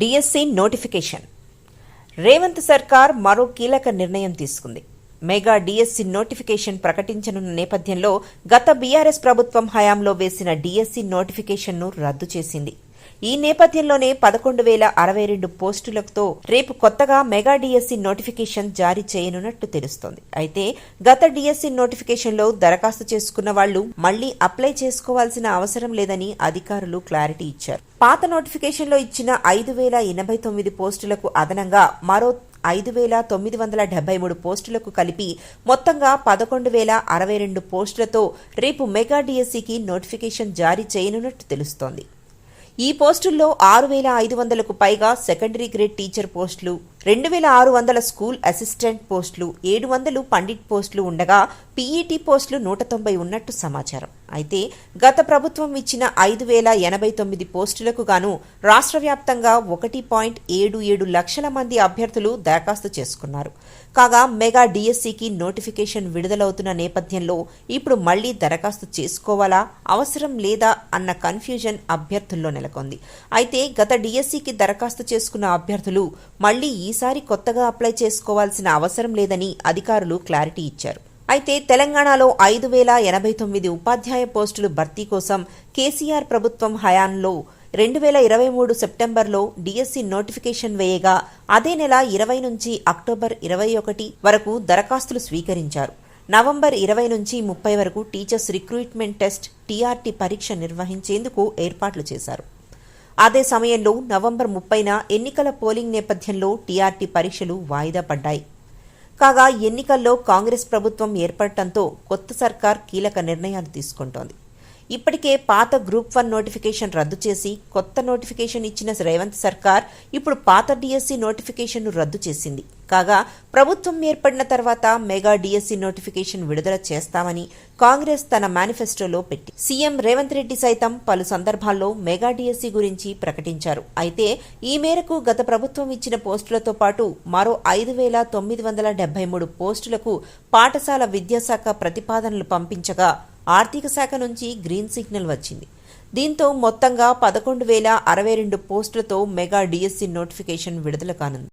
DSC notification. Revanth సర్కార్ మరో కీలక నిర్ణయం తీసుకుంది. మెగా డిఎస్సి నోటిఫికేషన్ ప్రకటించనున్న నేపథ్యంలో గత బీఆర్ఎస్ ప్రభుత్వం హయాంలో వేసిన డిఎస్సి నోటిఫికేషన్ను రద్దు చేసింది. ఈ నేపథ్యంలోనే పదకొండు వేల అరవై రెండు పోస్టులతో రేపు కొత్తగా మెగా డిఎస్సి నోటిఫికేషన్ జారీ చేయనున్నట్టు తెలుస్తోంది. అయితే గత డిఎస్సి నోటిఫికేషన్లో దరఖాస్తు చేసుకున్న వాళ్ళు మళ్ళీ అప్లై చేసుకోవాల్సిన అవసరం లేదని అధికారులు క్లారిటీ ఇచ్చారు. పాత నోటిఫికేషన్లో ఇచ్చిన ఐదు వేల ఎనభై తొమ్మిది పోస్టులకు అదనంగా మరో ఐదు వేల తొమ్మిది వందల డెబ్బై మూడు పోస్టులకు కలిపి మొత్తంగా పదకొండు వేల అరవై రెండు పోస్టులతో రేపు మెగా డిఎస్సికి నోటిఫికేషన్ జారీ చేయనున్నట్టు తెలుస్తోంది. ఈ పోస్టుల్లో ఆరు వేల ఐదు వందలకు పైగా సెకండరీ గ్రేడ్ టీచర్ పోస్టులు రెండు వేల ఆరు వందల స్కూల్ అసిస్టెంట్ పోస్టులు ఏడు వందలు పండిట్ పోస్టులు ఉండగా పీఈటీ పోస్టులు నూట తొంభై ఉన్నట్టు సమాచారం. అయితే గత ప్రభుత్వం ఇచ్చిన ఐదు వేల ఎనభై తొమ్మిది పోస్టులకు గాను రాష్ట్ర వ్యాప్తంగా ఒకటి పాయింట్ ఏడు ఏడు లక్షల మంది అభ్యర్థులు దరఖాస్తు చేసుకున్నారు. కాగా మెగా డిఎస్సికి నోటిఫికేషన్ విడుదలవుతున్న నేపథ్యంలో ఇప్పుడు మళ్ళీ దరఖాస్తు చేసుకోవాలా అవసరం లేదా అన్న కన్ఫ్యూజన్ అభ్యర్థుల్లో నెలకొంది. అయితే గత డిఎస్సికి దరఖాస్తు చేసుకున్న అభ్యర్థులు మళ్ళీ ఈసారి కొత్తగా అప్లై చేసుకోవాల్సిన అవసరం లేదని అధికారులు క్లారిటీ ఇచ్చారు. అయితే తెలంగాణలో ఐదు వేల ఎనభై తొమ్మిది ఉపాధ్యాయ పోస్టులు భర్తీ కోసం కేసీఆర్ ప్రభుత్వం హయాంలో రెండు వేల ఇరవై మూడు సెప్టెంబర్లో డిఎస్సి నోటిఫికేషన్ వేయగా అదే నెల ఇరవై నుంచి అక్టోబర్ ఇరవై ఒకటి వరకు దరఖాస్తులు స్వీకరించారు. నవంబర్ ఇరవై నుంచి ముప్పై వరకు టీచర్స్ రిక్రూట్మెంట్ టెస్ట్ టీఆర్టీ పరీక్ష నిర్వహించేందుకు ఏర్పాట్లు చేశారు. అదే సమయంలో నవంబర్ ముప్పైన ఎన్నికల పోలింగ్ నేపథ్యంలో టీఆర్టీ పరీక్షలు వాయిదా పడ్డాయి. కాగా ఎన్నికల్లో కాంగ్రెస్ ప్రభుత్వం ఏర్పడటంతో కొత్త సర్కార్ కీలక నిర్ణయాలు తీసుకుంటోంది. ఇప్పటికే పాత గ్రూప్ వన్ నోటిఫికేషన్ రద్దు చేసి కొత్త నోటిఫికేషన్ ఇచ్చిన రేవంత్ సర్కార్ ఇప్పుడు పాత డిఎస్సి నోటిఫికేషన్ను రద్దు చేసింది. కాగా ప్రభుత్వం ఏర్పడిన తర్వాత మెగా డిఎస్సి నోటిఫికేషన్ విడుదల చేస్తామని కాంగ్రెస్ తన మేనిఫెస్టోలో పెట్టి సీఎం రేవంత్ రెడ్డి సైతం పలు సందర్భాల్లో మెగా డిఎస్సి గురించి ప్రకటించారు. అయితే ఈ మేరకు గత ప్రభుత్వం ఇచ్చిన పోస్టులతో పాటు మరో ఐదు వేల తొమ్మిది వందల డెబ్బై మూడు పోస్టులకు పాఠశాల విద్యాశాఖ ప్రతిపాదనలు పంపించగా ఆర్థిక శాఖ నుంచి గ్రీన్ సిగ్నల్ వచ్చింది. దీంతో మొత్తంగా పదకొండు వేల అరవై రెండు పోస్టులతో మెగా డిఎస్సి నోటిఫికేషన్ విడుదల కానుంది.